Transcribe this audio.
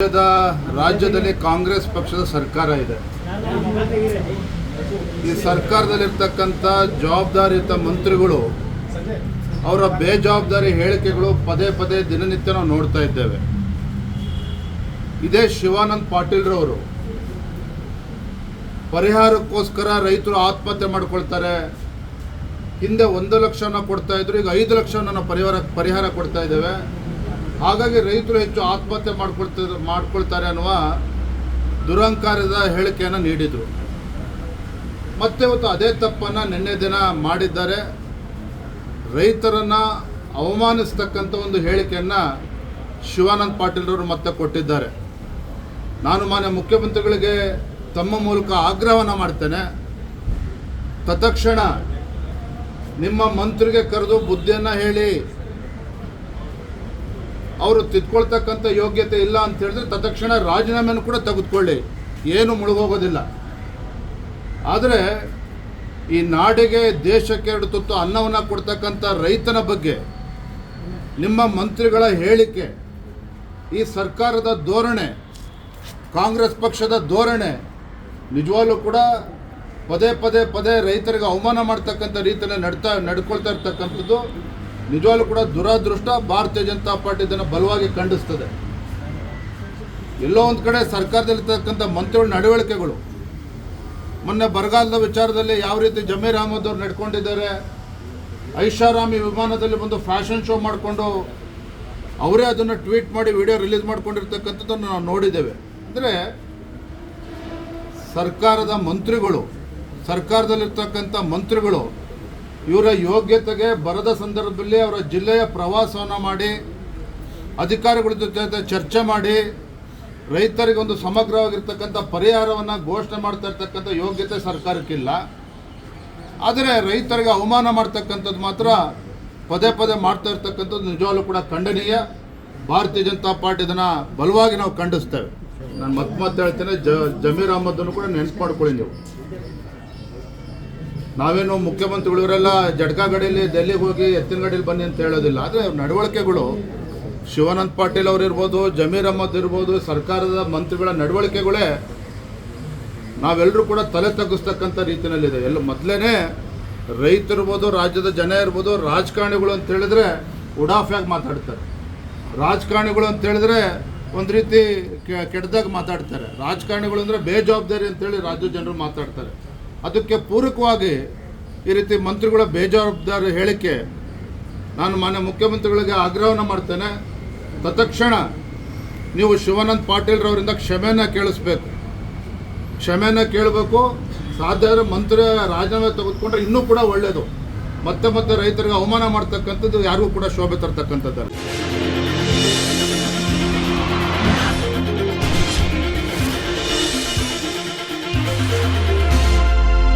ರಾಜ್ಯದ ರಾಜ್ಯದಲ್ಲಿ ಕಾಂಗ್ರೆಸ್ ಪಕ್ಷದ ಸರ್ಕಾರ ಇದೆ. ಈ ಸರ್ಕಾರದಲ್ಲಿರ್ತಕ್ಕಂಥ ಜವಾಬ್ದಾರಿಯುತ ಮಂತ್ರಿಗಳು, ಅವರ ಬೇಜವಾಬ್ದಾರಿ ಹೇಳಿಕೆಗಳು ಪದೇ ಪದೇ ದಿನನಿತ್ಯ ನಾವು ನೋಡ್ತಾ ಇದ್ದೇವೆ. ಇದೇ ಶಿವಾನಂದ್ ಪಾಟೀಲ್ರವರು ಪರಿಹಾರಕ್ಕೋಸ್ಕರ ರೈತರು ಆತ್ಮಹತ್ಯೆ ಮಾಡ್ಕೊಳ್ತಾರೆ. ಹಿಂದೆ ಒಂದು ಲಕ್ಷನ ಕೊಡ್ತಾ ಇದ್ರು, ಈಗ ಐದು ಲಕ್ಷ ಪರಿಹಾರ ಪರಿಹಾರ ಕೊಡ್ತಾ ಇದ್ದೇವೆ. ಹಾಗಾಗಿ ರೈತರು ಹೆಚ್ಚು ಆತ್ಮಹತ್ಯೆ ಮಾಡ್ಕೊಳ್ತ, ಮಾಡ್ಕೊಳ್ತಾರೆ ಅನ್ನುವ ದುರಂಕಾರದ ಹೇಳಿಕೆಯನ್ನು ನೀಡಿದರು. ಮತ್ತೆ ಇವತ್ತು ಅದೇ ತಪ್ಪನ್ನು ನಿನ್ನೆ ದಿನ ಮಾಡಿದ್ದಾರೆ. ರೈತರನ್ನು ಅವಮಾನಿಸ್ತಕ್ಕಂಥ ಒಂದು ಹೇಳಿಕೆಯನ್ನು ಶಿವಾನಂದ ಪಾಟೀಲ್ರವರು ಮತ್ತೆ ಕೊಟ್ಟಿದ್ದಾರೆ. ನಾನು ಮಾನ್ಯ ಮುಖ್ಯಮಂತ್ರಿಗಳಿಗೆ ತಮ್ಮ ಮೂಲಕ ಆಗ್ರಹವನ್ನು ಮಾಡ್ತೇನೆ. ತತ್ಕ್ಷಣ ನಿಮ್ಮ ಮಂತ್ರಿಗೆ ಕರೆದು ಬುದ್ಧಿಯನ್ನು ಹೇಳಿ ಅವರು ತಿದ್ಕೊಳ್ತಕ್ಕಂಥ ಯೋಗ್ಯತೆ ಇಲ್ಲ ಅಂತ ಹೇಳಿದ್ರೆ ತತ್ಕ್ಷಣ ರಾಜೀನಾಮೆಯನ್ನು ಕೂಡ ತೆಗೆದುಕೊಳ್ಳಿ. ಏನು ಮುಳುಗೋಗೋದಿಲ್ಲ. ಆದರೆ ಈ ನಾಡಿಗೆ ದೇಶಕ್ಕೆ ಎರಡು ತುತ್ತು ಅನ್ನವನ್ನು ಕೊಡ್ತಕ್ಕಂಥ ರೈತನ ಬಗ್ಗೆ ನಿಮ್ಮ ಮಂತ್ರಿಗಳ ಹೇಳಿಕೆ, ಈ ಸರ್ಕಾರದ ಧೋರಣೆ, ಕಾಂಗ್ರೆಸ್ ಪಕ್ಷದ ಧೋರಣೆ ನಿಜವಾಗ್ಲೂ ಕೂಡ ಪದೇ ಪದೇ ಪದೇ ರೈತರಿಗೆ ಅವಮಾನ ಮಾಡ್ತಕ್ಕಂಥ ರೀತಿಯಲ್ಲಿ ನಡ್ತಾ ನಡ್ಕೊಳ್ತಾ ಇರ್ತಕ್ಕಂಥದ್ದು ನಿಜವಾಗ್ಲೂ ಕೂಡ ದುರಾದೃಷ್ಟ, ಭಾರತೀಯ ಜನತಾ ಪಾರ್ಟಿ ಇದನ್ನು ಬಲವಾಗಿ ಖಂಡಿಸ್ತದೆ. ಎಲ್ಲೋ ಒಂದು ಕಡೆ ಸರ್ಕಾರದಲ್ಲಿರ್ತಕ್ಕಂಥ ಮಂತ್ರಿಗಳ ನಡವಳಿಕೆಗಳು. ಮೊನ್ನೆ ಬರಗಾಲದ ವಿಚಾರದಲ್ಲಿ ಯಾವ ರೀತಿ ಜಮೀರ್ ಅಹಮದ್ ಅವ್ರು ನಡ್ಕೊಂಡಿದ್ದಾರೆ, ಐಷಾರಾಮಿ ವಿಮಾನದಲ್ಲಿ ಬಂದು ಫ್ಯಾಷನ್ ಶೋ ಮಾಡಿಕೊಂಡು ಅವರೇ ಅದನ್ನು ಟ್ವೀಟ್ ಮಾಡಿ ವಿಡಿಯೋ ರಿಲೀಸ್ ಮಾಡ್ಕೊಂಡಿರ್ತಕ್ಕಂಥದ್ದನ್ನು ನಾವು ನೋಡಿದ್ದೇವೆ. ಅಂದರೆ ಸರ್ಕಾರದ ಮಂತ್ರಿಗಳು, ಸರ್ಕಾರದಲ್ಲಿರ್ತಕ್ಕಂಥ ಮಂತ್ರಿಗಳು ಇವರ ಯೋಗ್ಯತೆಗೆ ಬರದ ಸಂದರ್ಭದಲ್ಲಿ ಅವರ ಜಿಲ್ಲೆಯ ಪ್ರವಾಸವನ್ನು ಮಾಡಿ, ಅಧಿಕಾರಿಗಳ ಜೊತೆ ಚರ್ಚೆ ಮಾಡಿ, ರೈತರಿಗೆ ಒಂದು ಸಮಗ್ರವಾಗಿರ್ತಕ್ಕಂಥ ಪರಿಹಾರವನ್ನು ಘೋಷಣೆ ಮಾಡ್ತಾ ಇರ್ತಕ್ಕಂಥ ಯೋಗ್ಯತೆ ಸರ್ಕಾರಕ್ಕಿಲ್ಲ. ಆದರೆ ರೈತರಿಗೆ ಅವಮಾನ ಮಾಡ್ತಕ್ಕಂಥದ್ದು ಮಾತ್ರ ಪದೇ ಪದೇ ಮಾಡ್ತಾ ಇರ್ತಕ್ಕಂಥದ್ದು ನಿಜವಾಗ್ಲೂ ಕೂಡ ಖಂಡನೀಯ. ಭಾರತೀಯ ಜನತಾ ಪಾರ್ಟಿ ಇದನ್ನು ಬಲವಾಗಿ ನಾವು ಖಂಡಿಸ್ತೇವೆ. ನಾನು ಮತ್ತೆ ಮತ್ತೆ ಹೇಳ್ತೇನೆ ಜಮೀರ್ ಅಹಮದನ್ನು ಕೂಡ ನೆನ್ಪು ಮಾಡ್ಕೊಳ್ಳಿ ನೀವು. ನಾವೇನು ಮುಖ್ಯಮಂತ್ರಿಗಳು ಇವರೆಲ್ಲ ಗಾಡಿಯಲ್ಲಿ ಡೆಲ್ಲಿಗೆ ಹೋಗಿ ಎತ್ತಿನ ಗಾಡಿಯಲ್ಲಿ ಬನ್ನಿ ಅಂತ ಹೇಳೋದಿಲ್ಲ. ಆದರೆ ನಡವಳಿಕೆಗಳು ಶಿವಾನಂದ್ ಪಾಟೀಲ್ ಅವರು ಇರ್ಬೋದು ಜಮೀರ್ ಅಹಮದ್ ಇರ್ಬೋದು, ಸರ್ಕಾರದ ಮಂತ್ರಿಗಳ ನಡವಳಿಕೆಗಳೇ ನಾವೆಲ್ಲರೂ ಕೂಡ ತಲೆ ತಗ್ಗಿಸ್ತಕ್ಕಂಥ ರೀತಿಯಲ್ಲಿದೆ. ಎಲ್ಲ ಮೊದಲೇ ರೈತರಿರ್ಬೋದು, ರಾಜ್ಯದ ಜನ ಇರ್ಬೋದು, ರಾಜಕಾರಣಿಗಳು ಅಂತ ಹೇಳಿದ್ರೆ ಉಡಾಫಿಯಾಗಿ ಮಾತಾಡ್ತಾರೆ. ರಾಜಕಾರಣಿಗಳು ಅಂತ ಹೇಳಿದ್ರೆ ಒಂದು ರೀತಿ ಕೆಟ್ಟದಾಗಿ ಮಾತಾಡ್ತಾರೆ. ರಾಜಕಾರಣಿಗಳು ಅಂದರೆ ಬೇಜವಾಬ್ದಾರಿ ಅಂತೇಳಿ ರಾಜ್ಯ ಜನರು ಮಾತಾಡ್ತಾರೆ. ಅದಕ್ಕೆ ಪೂರಕವಾಗಿ ಈ ರೀತಿ ಮಂತ್ರಿಗಳ ಬೇಜವಾಬ್ದಾರಿ ಹೇಳಿಕೆ, ನಾನು ಮಾನ್ಯ ಮುಖ್ಯಮಂತ್ರಿಗಳಿಗೆ ಆಗ್ರಹವನ್ನು ಮಾಡ್ತೇನೆ. ತತ್ಕ್ಷಣ ನೀವು ಶಿವಾನಂದ್ ಪಾಟೀಲ್ರವರಿಂದ ಕ್ಷಮೆನ ಕೇಳಿಸ್ಬೇಕು. ಕ್ಷಮೆನ ಕೇಳಬೇಕು. ಸಾಧ್ಯ ಮಂತ್ರಿ ರಾಜೀನಾಮೆ ತೆಗೆದುಕೊಂಡ್ರೆ ಇನ್ನೂ ಕೂಡ ಒಳ್ಳೆಯದು ಮತ್ತೆ ಮತ್ತೆ ರೈತರಿಗೆ ಅವಮಾನ ಮಾಡ್ತಕ್ಕಂಥದ್ದು ಯಾರಿಗೂ ಕೂಡ ಶೋಭೆ ತರ್ತಕ್ಕಂಥದ್ದಲ್ಲ.